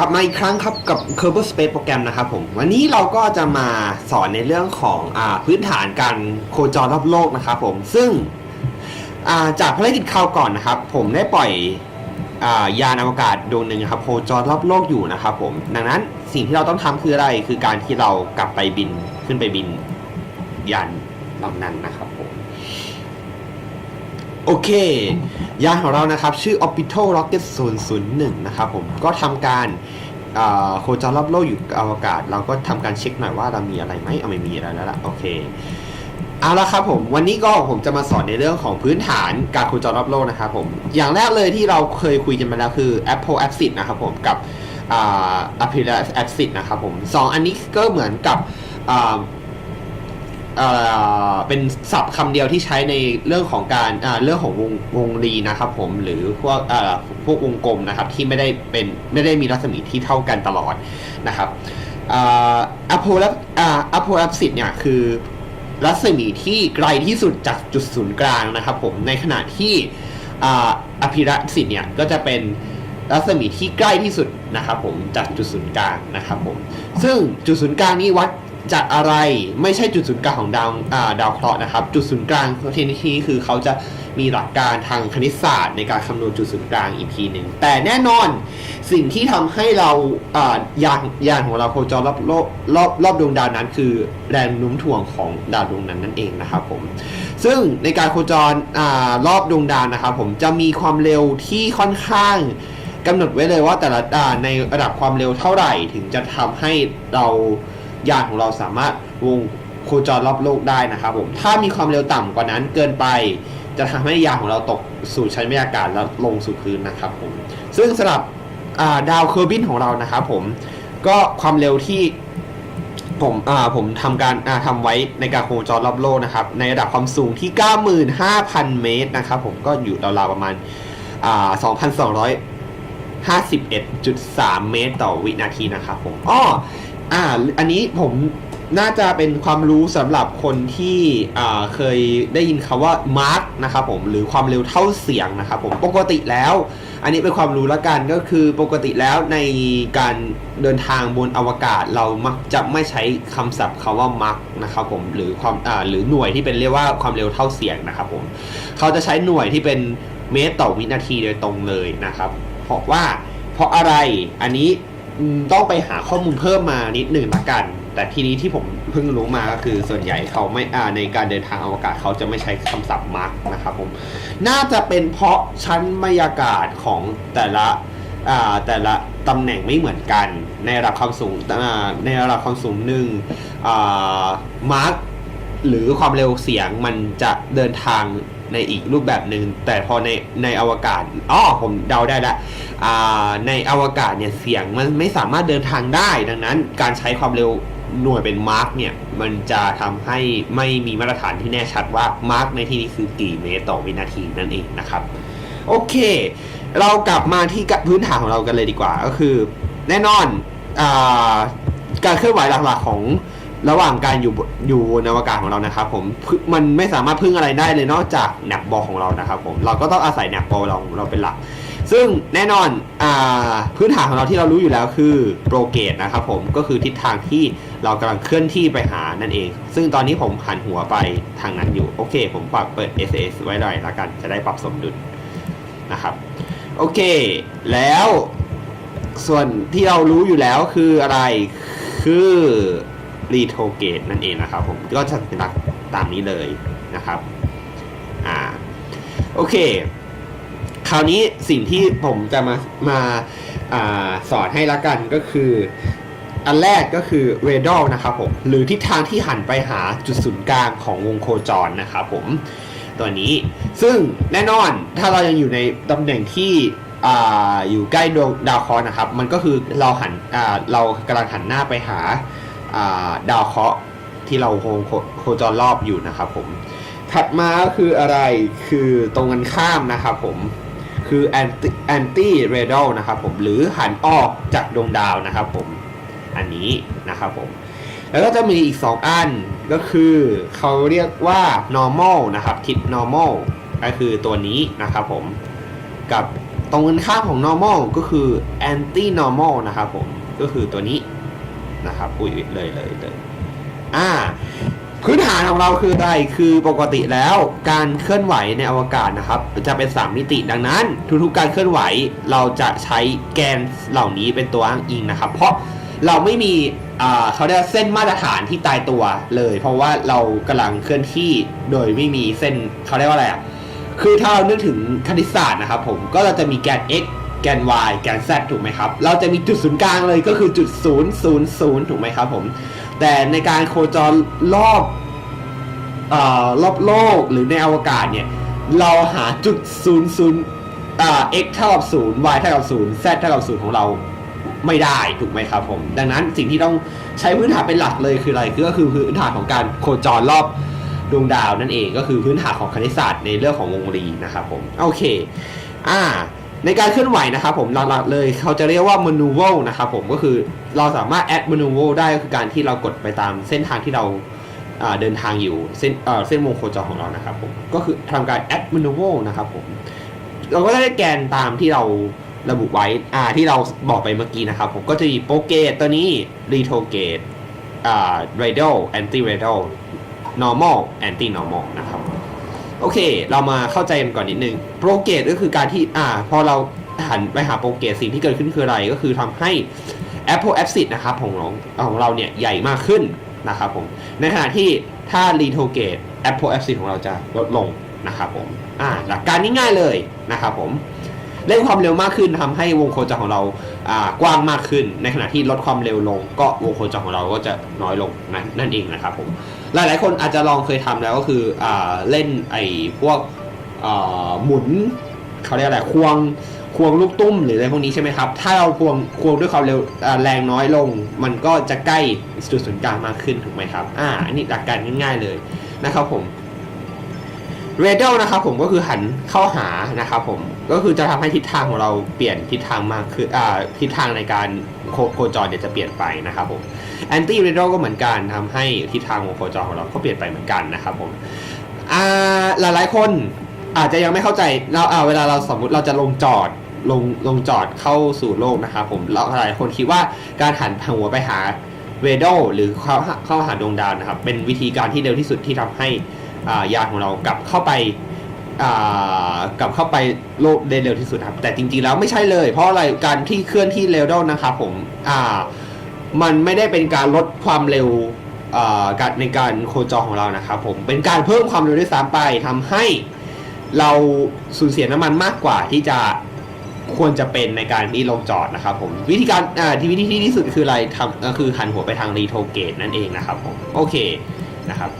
กลับมาอีกครั้งครับกับ Kerbal Space โปรแกรมนะครับผมวันนี้เราก็จะมาสอนในเรื่องของอพื้นฐานการโคจรรอบโลกนะครับผมซึ่งาจากภารกิจคราวก่อนนะครับ ผมได้ปล่อยอายานอวกาศดวงหนึ่งครับโคจรรอบโลกอยู่นะครับผมดังนั้นสิ่งที่เราต้องทำคืออะไรคือการที่เรากลับไปบินขึ้นไปบินยานลำนั้นนะครับ โอเค ยานของเรานะครับ ชื่อ Orbital Rocket 001 นะครับผมก็ทำการโคจรรอบโลกอยู่อวกาศ เราก็ทำการเช็คหน่อยว่าเรามีอะไรไหมเอาไม่มีอะไรแล้วล่ะโอเคเอาละครับผมวันนี้ก็ผมจะมาสอนในเรื่องของพื้นฐานการโคจรรอบโลกนะครับผมอย่างแรกเลยที่เราเคยคุยกันมาแล้วคือ Apple a p s i d นะครับผมกับอ่า Apple a p s i d นะครับผมสองอันนี้ก็เหมือนกับอ่า เป็นศัพท์คำเดียวที่ใช้ในเรื่องของการเรื่องของวงวงรีนะครับผมหรือพวกพวกวงกลมนะครับที่ไม่ได้เป็นไม่ได้มีรัศมีที่เท่ากันตลอดนะครับอโพลอโพลสิตเนี่ยคือรัศมีที่ไกลที่สุดจากจุดศูนย์กลางนะครับผมในขณะที่อภิรัสิตเนี่ยก็จะเป็นรัศมีที่ใกล้ที่สุดนะครับผมจากจุดศูนย์กลางนะครับผมซึ่งจุดศูนย์กลางนี้วัด จากอะไรไม่ใช่จุดศูนย์กลางของดาวดาวเคราะห์นะครับ จุดศูนย์กลางทีนี้คือเขาจะมีหลักการทางคณิตศาสตร์ในการคำนวณจุดศูนย์กลางอีกทีหนึ่งแต่แน่นอนสิ่งที่ทำให้เราอยานยานของเราโคจรรอบโลกรอบรอบดวงดาวนั้น คือแรงโน้มถ่วงของดาวดวงนั้นนั่นเองนะครับผมซึ่งในการโคจรอรอบดวงดาวนะครับผมจะมีความเร็วที่ค่อนข้างกำหนดไว้เลยว่าแต่ละอ่าในระดับความเร็วเท่าไหร่ถึงจะทำให้เรา ยานของเราสามารถวงโคจรรอบโลกได้นะครับผมถ้ามีความเร็วต่ำกว่านั้นเกินไป จะทำให้ยานของเราตกสู่ชั้นบรรยากาศแล้วลงสู่พื้นนะครับผมซึ่งสำหรับาดาวเคอร์บินของเรานะครับผมก็ความเร็วที่ผมอ่าผมทำการอ่าทำไว้ในการโคจรรอบโลกนะครับ ในระดับความสูงที่ 95,000 เมตรนะครับผมก็อยู่ราวๆประมาณอ่า2,251.3 เมตรต่อวินาทีนะครับผมอ้อ อ่า อันนี้ผมน่าจะเป็นความรู้สำหรับคนที่เคยได้ยินคำว่ามาร์กนะครับผมหรือความเร็วเท่าเสียงนะครับผมปกติแล้ว อันนี้เป็นความรู้ละกันก็คือปกติแล้วในการเดินทางบนอวกาศเรามักจะไม่ใช้คำศัพท์คำว่ามาร์กนะครับผมหรือความหรือหน่วยที่เป็นเรียกว่าความเร็วเท่าเสียงนะครับผมเขาจะใช้หน่วยที่เป็นเมตรต่อวินาทีโดยตรงเลยนะครับ เพราะว่าเพราะอะไรอันนี้ ต้องไปหาข้อมูลเพิ่มมานิดหนึ่งละกัน แต่ทีนี้ที่ผมเพิ่งรู้มาก็คือส่วนใหญ่เขาไม่อ่าในการเดินทางอวกาศเขาจะไม่ใช้คำศัพท์มาร์กนะครับผม น่าจะเป็นเพราะชั้นบรรยากาศของแต่ละอ่าแต่ละตำแหน่งไม่เหมือนกัน ในระดับความสูงอ่าในระดับความสูงหนึ่งอ่ามาร์กหรือความเร็วเสียงมันจะเดินทาง ในอีกรูปแบบหนึ่งแต่พอในในอวกาศอ๋อผมเดาได้ล้วอ่าในอวกาศเนี่ยเสียงมันไม่สามารถเดินทางได้ ดังนั้นการใช้ความเร็วหน่วยเป็นมาร์กเนี่ย มันจะทำให้ไม่มีมาตรฐานที่แน่ชัดว่ามาร์กในที่นี้คือกี่เมตรต่อวินาทีนั่นเองนะครับ โอเค เรากลับมาที่พื้นฐานของเรากันเลยดีกว่าก็คือ แน่นอนอการเคลื่อนไหวหลักๆของ ระหว่างการอยู่อยู่ในอวกาศของเรานะครับ ผมมันไม่สามารถพึ่งอะไรได้เลยนอกจากแนบบอลของเรานะครับผมเราก็ต้องอาศัยแนบบอลเราเราเป็นหลัก ซึ่งแน่นอนอพื้นฐานของเราที่เรารู้อยู่แล้วคือโปรเกตนะครับผมก็คือทิศทางที่เรากำลังเคลื่อนที่ไปหานั่นเอง ซึ่งตอนนี้ผมหันหัวไปทางนั้นอยู่โอเค ผมปรับเปิด SAS ไว้หน่อยละกันจะได้ปรับสมดุลนะครับโอเค แล้วส่วนที่เรารู้อยู่แล้วคืออะไรคือ รีโทเกตนั่นเองนะครับผมก็จะเป็นลักตามนี้เลยนะครับอ่าโอเค คราวนี้สิ่งที่ผมจะมามาอาสอนให้ละกันก็คือ อันแรกก็คือเรด a l นะครับผมหรือทิศทางที่หันไปหาจุดศูนย์กลางของวงโคจรนะครับผมตัวนี้ซึ่งแน่นอนถ้าเรายังอยู่ในตำแหน่งที่ออยู่ใกล้ดวงดาวเคราะห์นะครับ มันก็คือเราหันเรากำลังหันหน้าไปหา ดาวเคราะห์ที่เราโคโคจรรอบอยู่นะครับผม ถัดมาคืออะไรคือตรงกันข้ามนะครับผมคือ anti anti radial นะครับผมหรือหันออกจากดวงดาวนะครับผมอันนี้นะครับผมแล้วก็จะมีอีก 2 อันก็คือเขาเรียกว่า normal นะครับทิศ normal ก็คือตัวนี้นะครับผมกับตรงกันข้ามของ normal ก็คือ anti normal นะครับผมก็คือตัวนี้ นะครับอุ้ยเลยเลยเลยอ่าพื้นฐานของเราคืออะไร คือปกติแล้วการเคลื่อนไหวในอวกาศนะครับ จะเป็น 3 มิติดังนั้น ทุกๆการเคลื่อนไหวเราจะใช้แกนเหล่านี้เป็นตัวอ้างอิงนะครับ เพราะเราไม่มีอ่าเขาเรียกเส้นมาตรฐานที่ตายตัวเลย เพราะว่าเรากำลังเคลื่อนที่โดยไม่มีเส้นเขาเรียกว่าอะไรอะคือถ้าเรานึกถึงคณิตศาสตร์นะครับผมก็เราจะมีแกน x แกน y แกน z ถูกไหมครับ เราจะมีจุดศูนย์กลางเลยก็คือจุด 0 0 0 ถูกไหมครับผม แต่ในการโคจรรอบเอ่อรอบโลกหรือในอวกาศเนี่ย เราหาจุด 0 0อ่า x เท่ากับ 0 y เท่ากับ 0 z เท่ากับ 0 ของเราไม่ได้ถูกไหมครับผม ดังนั้นสิ่งที่ต้องใช้พื้นฐานเป็นหลักเลยคืออะไรก็คือพื้นฐานของการโคจรรอบดวงดาวนั่นเองก็คือพื้นฐานของคณิตศาสตร์ในเรื่องของวงรีนะครับผม โอเค อ่า ในการเคลื่อนไหวนะครับผมหลักๆเลยเขาจะเรียกว่า maneuver นะครับผมก็คือเราสามารถ add maneuver ได้ก็คือการที่เรากดไปตามเส้นทางที่เราเดินทางอยู่เส้นเส้นวงโคจรของเรานะครับผมก็คือทำการ add maneuver นะครับผมเราก็จะได้แกนตามที่เราระบุไว้อ่าที่เราบอกไปเมื่อกี้นะครับผมก็จะมีโปเกตตัวนี้ retrograde อ่า radial anti radial normal anti normal นะครับ โอเค เรามาเข้าใจกันก่อนนิดนึงโปรเกตก็คือการที่อ่า พอเราหันไปหาโปรเกตสิ่งที่เกิดขึ้นคืออะไรก็คือทำให้ Apple Abscid นะครับของเราของเราเนี่ยใหญ่มากขึ้นนะครับผมในขณะที่ถ้า retrograde Apple Abscid ของเราจะลดลงนะครับผมอ่าหลักการง่ายๆเลยนะครับผมเร่งความเร็วมากขึ้นทำให้วงโคจรของเราอ่ากว้างมากขึ้น ในขณะที่ลดความเร็วลง ก็วงโคจรของเราก็จะน้อยลงนะนั่นเองนะครับผม หลายๆคนอาจจะลองเคยทำแล้วก็คืออ่าเล่นไอ้พวกอ่าหมุนเขาเรียกอะไรควงควงลูกตุ้มหรืออะไรพวกนี้ใช่ไหมครับ ถ้าเราควงควงด้วยความเร็วแรงน้อยลง มันก็จะใกล้จุดศูนย์กลางมากขึ้นถูกไหมครับ อ่าอันนี้หลักการง่ายๆเลยนะครับผม เรเดลนะครับผมก็คือหันเข้าหานะครับผมก็คือจะทำให้ทิศทางของเราเปลี่ยนทิศทางมากขึ้นอ่าทิศทางในการโคโคจรเนี่ยจะเปลี่ยนไปนะครับผมแอนตี้เรเดลก็เหมือนกันทำให้ทิศทางของโคจรของเราก็เปลี่ยนไปเหมือนกันนะครับผมอ่าหลายๆคนอาจจะยังไม่เข้าใจเราอ่าเวลาเราสมมติเราจะลงจอดลงลงจอดเข้าสู่โลกนะครับผมเราหลายคนคิดว่าการหันหัวไปหาเรเดลหรือเข้าเข้าหาดวงดาวนะครับเป็นวิธีการที่เร็วที่สุดที่ทำให้ ยานของเรากลับเข้าไปอากลับเข้าไปโลกได้เร็วที่สุดครับ แต่จริงๆแล้วไม่ใช่เลย เพราะอะไรการที่เคลื่อนที่เร็วด้นะครับผมอามันไม่ได้เป็นการลดความเร็วอาการในการโคจรของเรานะครับผมเป็นการเพิ่มความเร็วด้วยซ้ำไปทำให้เราสูญเสียน้ำมันมากกว่าที่จะควรจะเป็นในการที่ลงจอดนะครับผมวิธีการอ่าที่วิธีที่ดีที่สุดคืออะไรทำก็คือหันหัวไปทางรีโทเกตนั่นเองนะครับผมโอเคนะครับ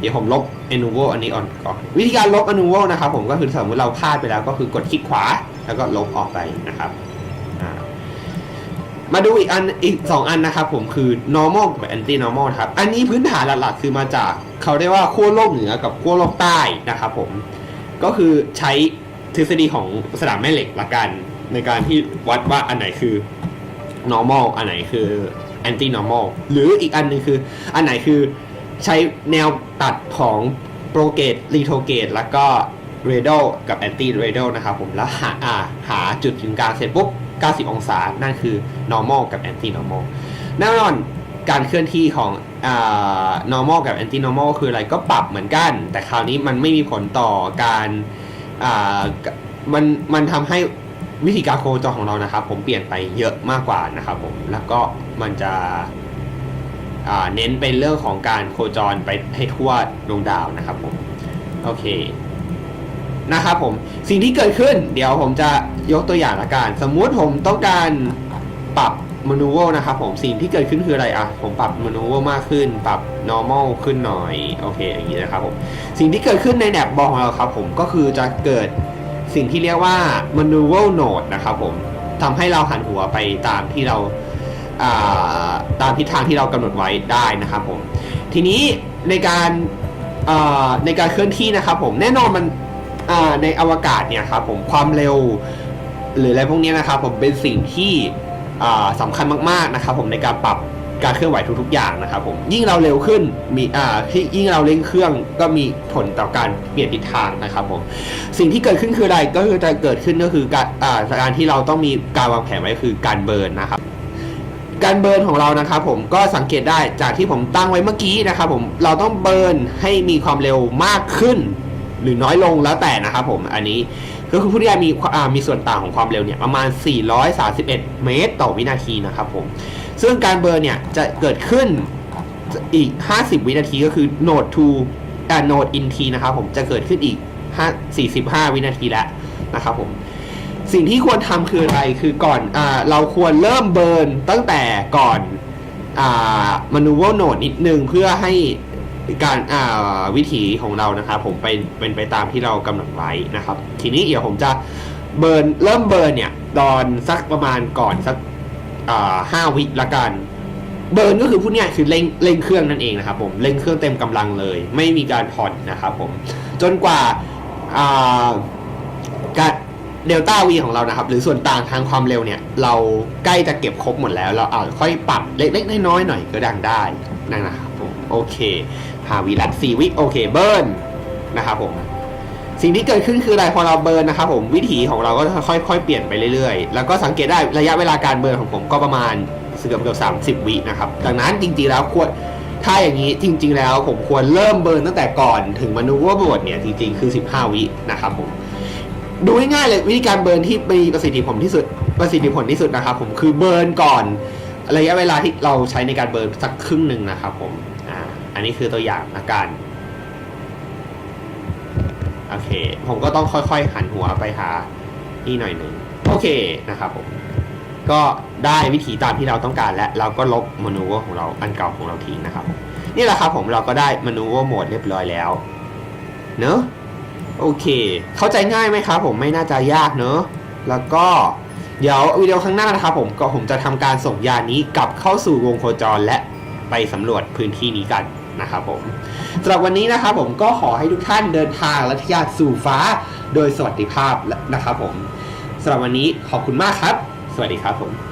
เดี๋ยวผมลบ a n u v o อันนี้ออกก่อน วิธีการลบ a n u v o นะครับผมก็คือสมมติเราพลาดไปแล้วก็คือกดคลิกขวา แล้วก็ลบออกไปนะครับมาดูอีกอันอีก 2 อันนะครับผมคือ normal กับ anti normal ครับ อันนี้พื้นฐานหลักๆ คือมาจากเขาเรียกว่าขั้วโลกเหนือกับขั้วโลกใต้นะครับผมก็คือใช้ทฤษฎีของสนามแม่เหล็กละกัน ในการที่วัดว่าอันไหนคือ normal อันไหนคือ anti normal หรืออีกอันหนึงคืออันไหนคือ ใช้แนวตัดของโปรเกตรีโทเกตแล้วก็เรด a l กับแอนตี้เรด a l นะครับผมแล้วหาอ่าหาจุดถึงกลางเสร็จปุ๊บ 90 องศา นั่นคือ normal กับ anti normal แน่นอนการเคลื่อนที่ของอ่า normal กับ anti normal คืออะไรก็ปรับเหมือนกัน แต่คราวนี้มันไม่มีผลต่อการอ่ามันมันทำให้วิธีการโคจรของเรานะครับ ผมเปลี่ยนไปเยอะมากกว่านะครับผมแล้วก็มันจะ เน้นเป็นเรื่องของการโคจรไปให้ทั่วดวงดาวนะครับผมโอเคนะครับผมสิ่งที่เกิดขึ้น เดี๋ยวผมจะยกตัวอย่างละกันสมมุติผมต้องการปรับมนูโวนะครับผมสิ่งที่เกิดขึ้นคืออะไรอะผมปรับมนูโวมากขึ้น ปรับ normal ขึ้นหน่อยโอเคอย่างนี้นะครับผมสิ่งที่เกิดขึ้นในแนบบอของเราครับผมก็คือจะเกิดสิ่งที่เรียกว่า maneuver node นะครับผมทำให้เราหันหัวไปตามที่เรา ตามทิศทางที่เรากำหนดไว้ได้นะครับผมทีนี้ในการในการเคลื่อนที่นะครับผมแน่นอนมันในอวกาศเนี่ยครับผมความเร็ว หรืออะไรพวกนี้นะครับผมเป็นสิ่งที่อ่าสำคัญมากๆนะครับผมในการปรับการเคลื่อนไหวทุกๆอย่างนะครับผมยิ่งเราเร็วขึ้นมีอ่าที่ยิ่งเราเร่งเครื่องก็มีผลต่อการเปลี่ยนทิศทางนะครับผมสิ่งที่เกิดขึ้นคืออะไรก็คือจะเกิดขึ้นก็คือการอ่าการที่เราต้องมีการวางแผนไว้คือการเบิร์นนะครับ การเบิร์นของเรานะครับผมก็สังเกตได้จากที่ผมตั้งไว้เมื่อกี้นะครับผมเราต้องเบิร์นให้มีความเร็วมากขึ้น หรือน้อยลงแล้วแต่นะครับผมอันนี้ก็คือผู้ที่มีมีส่วนต่างของความเร็วเนี่ยประมาณ 431 เมตร ต่อวินาทีนะครับผมซึ่งการเบิร์นเนี่ยจะเกิดขึ้นอีก 50 วินาทีก็คือ node to อ่า node in t นะครับผมจะเกิดขึ้นอีก5 45 วินาทีแล้วนะครับผม สิ่งที่ควรทำคืออะไรคือก่อนอ่าเราควรเริ่มเบิร์นตั้งแต่ก่อนอ่า manual node นิดนึงเพื่อให้การอ่าวิถีของเรานะครับผมไปเป็นไปตามที่เรากำหนดไว้นะครับ ทีนี้เดี๋ยวผมจะเบิร์นเริ่มเบิร์นเนี่ยตอนสักประมาณก่อนสักอ่าห้าวิละกันเบิร์นก็คือพูดง่ายคือเร่งเร่งเครื่องนั่นเองนะครับผมเร่งเครื่องเต็มกำลังเลย ไม่มีการผ่อนนะครับผมจนกว่าการ เดลต้าวีของเรานะครับ หรือส่วนต่างทางความเร็วเนี่ย เราใกล้จะเก็บครบหมดแล้ว เราอาจค่อยปรับเล็กๆน้อยๆหน่อยก็ดังได้นั่นนะครับผมโอเคหาวิลัดสี่วิโอเคเบิร์นนะครับผมสิ่งที่เกิดขึ้นคืออะไรพอเราเบิร์นนะครับผมวิถีของเราก็ค่อยๆเปลี่ยนไปเรื่อยๆ แล้วก็สังเกตได้ระยะเวลาการเบิร์นของผมก็ประมาณเกือบเกือบสามสิบวินะครับดังนั้นจริงๆแล้วควรถ้าอย่างนี้จริง ๆ แล้วผมควรเริ่มเบิร์นตั้งแต่ก่อนถึงมานูเวอร์บอร์ดเนี่ยจริงๆคือ 15 วินะครับผม ดูง่ายๆเลยวิธีการเบิร์นที่มีประสิทธิผลที่สุดประสิทธิผลที่สุดนะครับ ผมคือเบิร์นก่อนระยะเวลาที่เราใช้ในการเบิร์นสักครึ่งหนึ่งนะครับผมอ่าอันนี้คือตัวอย่างอาการโอเค ผมก็ต้องค่อยๆ หันหัวไปหานี่หน่อยหนึ่งโอเคนะครับผมก็ได้วิธีตามที่เราต้องการและเราก็ลบมนูวของเราอันเก่าของเราทิ้งนะครับ นี่แหละครับผมเราก็ได้มนูวโหมดเรียบร้อยแล้วเนอะ โอเค เข้าใจง่ายไหมครับผมไม่น่าจะยากเนอะแล้วก็เดี๋ยววิดีโอข้างหน้านะครับผมก็ผมจะทำการส่งยานนี้กลับเข้าสู่วงโคจรและไปสำรวจพื้นที่นี้กันนะครับผมสำหรับวันนี้นะครับผมก็ขอให้ทุกท่านเดินทางและทะยานสู่ฟ้าโดยสวัสดิภาพนะครับผมสำหรับวันนี้ขอบคุณมากครับ สวัสดีครับผม